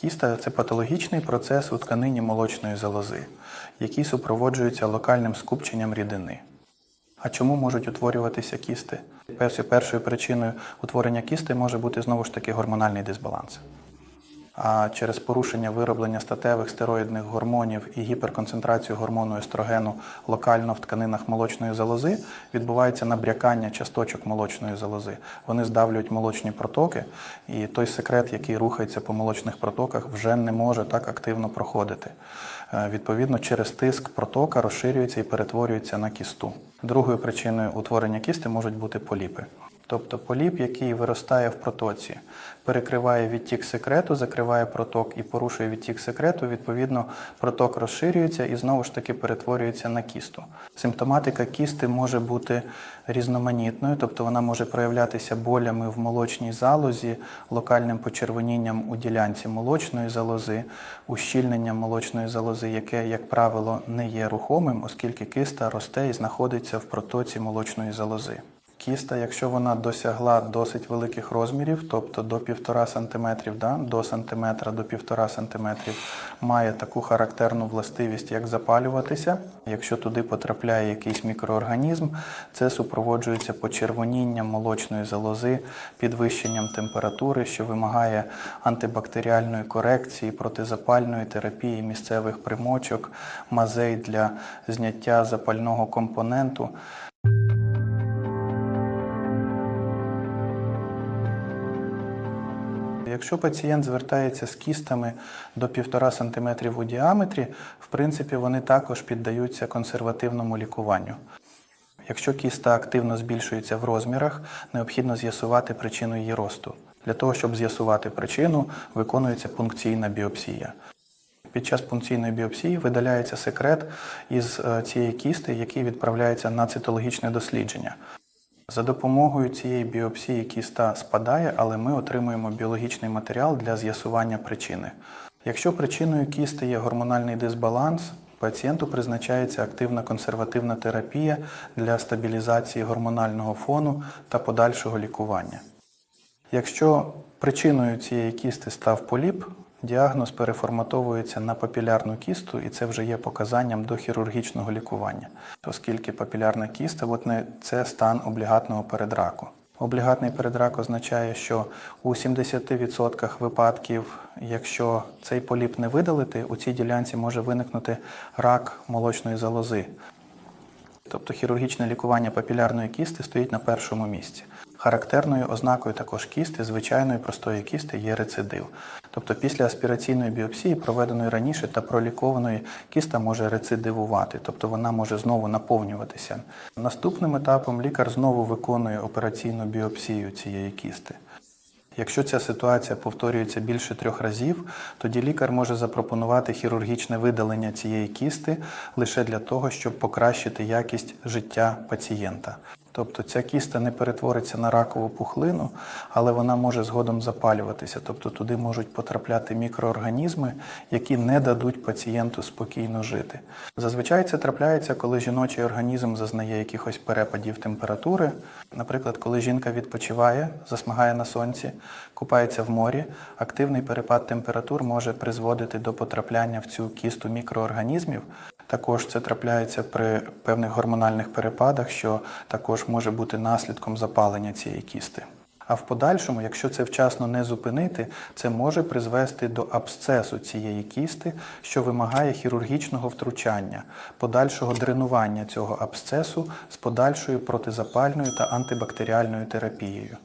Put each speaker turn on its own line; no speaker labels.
Кіста це патологічний процес у тканині молочної залози, який супроводжується локальним скупченням рідини. А чому можуть утворюватися кісти? Першою, причиною утворення кісти може бути знову ж таки гормональний дисбаланс. А через порушення вироблення статевих стероїдних гормонів і гіперконцентрацію гормону естрогену локально в тканинах молочної залози відбувається набрякання часточок молочної залози. Вони здавлюють молочні протоки, і той секрет, який рухається по молочних протоках, вже не може так активно проходити. Е, Відповідно, через тиск протока розширюється і перетворюється на кісту. Другою причиною утворення кісти можуть бути поліпи. Тобто поліп, який виростає в протоці, перекриває відтік секрету, закриває проток і порушує відтік секрету. Відповідно, проток розширюється і знову ж таки перетворюється на кісту. Симптоматика кісти може бути різноманітною, тобто вона може проявлятися болями в молочній залозі, локальним почервонінням у ділянці молочної залози, ущільненням молочної залози, яке, як правило, не є рухомим, оскільки киста росте і знаходиться в протоці молочної залози. Кіста, якщо вона досягла досить великих розмірів, тобто до 1,5 см, да, до сантиметра до 1,5 см, має таку характерну властивість, як запалюватися. Якщо туди потрапляє якийсь мікроорганізм, це супроводжується почервонінням молочної залози, підвищенням температури, що вимагає антибактеріальної корекції, протизапальної терапії місцевих примочок, мазей для зняття запального компоненту. Якщо пацієнт звертається з кістами до 1,5 см у діаметрі, в принципі, вони також піддаються консервативному лікуванню. Якщо кіста активно збільшується в розмірах, необхідно з'ясувати причину її росту. Для того, щоб з'ясувати причину, виконується пункційна біопсія. Під час пункційної біопсії видаляється секрет із е, цієї кісти, який відправляється на цитологічне дослідження. За допомогою цієї біопсії кіста спадає, але ми отримуємо біологічний матеріал для з'ясування причини. Якщо причиною кісти є гормональний дисбаланс, пацієнту призначається активна консервативна терапія для стабілізації гормонального фону та подальшого лікування. Якщо причиною цієї кісти став поліп, діагноз переформатовується на папілярну кісту, і це вже є показанням до хірургічного лікування, оскільки папілярна кіста от не- це стан облігатного передраку. Облігатний передрак означає, що у 70% випадків, якщо цей поліп не видалити, у цій ділянці може виникнути рак молочної залози. Тобто хірургічне лікування папілярної кісти стоїть на першому місці. Характерною ознакою також кісти, звичайної простої кісти, є рецидив. Тобто після аспіраційної біопсії, проведеної раніше та пролікованої, кіста може рецидивувати, тобто вона може знову наповнюватися. Наступним етапом лікар знову виконує операційну біопсію цієї кісти. Якщо ця ситуація повторюється більше трьох разів, тоді лікар може запропонувати хірургічне видалення цієї кісти лише для того, щоб покращити якість життя пацієнта. Тобто ця кіста не перетвориться на ракову пухлину, але вона може згодом запалюватися. Тобто туди можуть потрапляти мікроорганізми, які не дадуть пацієнту спокійно жити. Зазвичай це трапляється, коли жіночий організм зазнає якихось перепадів температури. Наприклад, коли жінка відпочиває, засмагає на сонці, купається в морі, активний перепад температур може призводити до потрапляння в цю кісту мікроорганізмів. Також це трапляється при певних гормональних перепадах, що також може бути наслідком запалення цієї кісти. А в подальшому, якщо це вчасно не зупинити, це може призвести до абсцесу цієї кісти, що вимагає хірургічного втручання, подальшого дренування цього абсцесу з подальшою протизапальною та антибактеріальною терапією.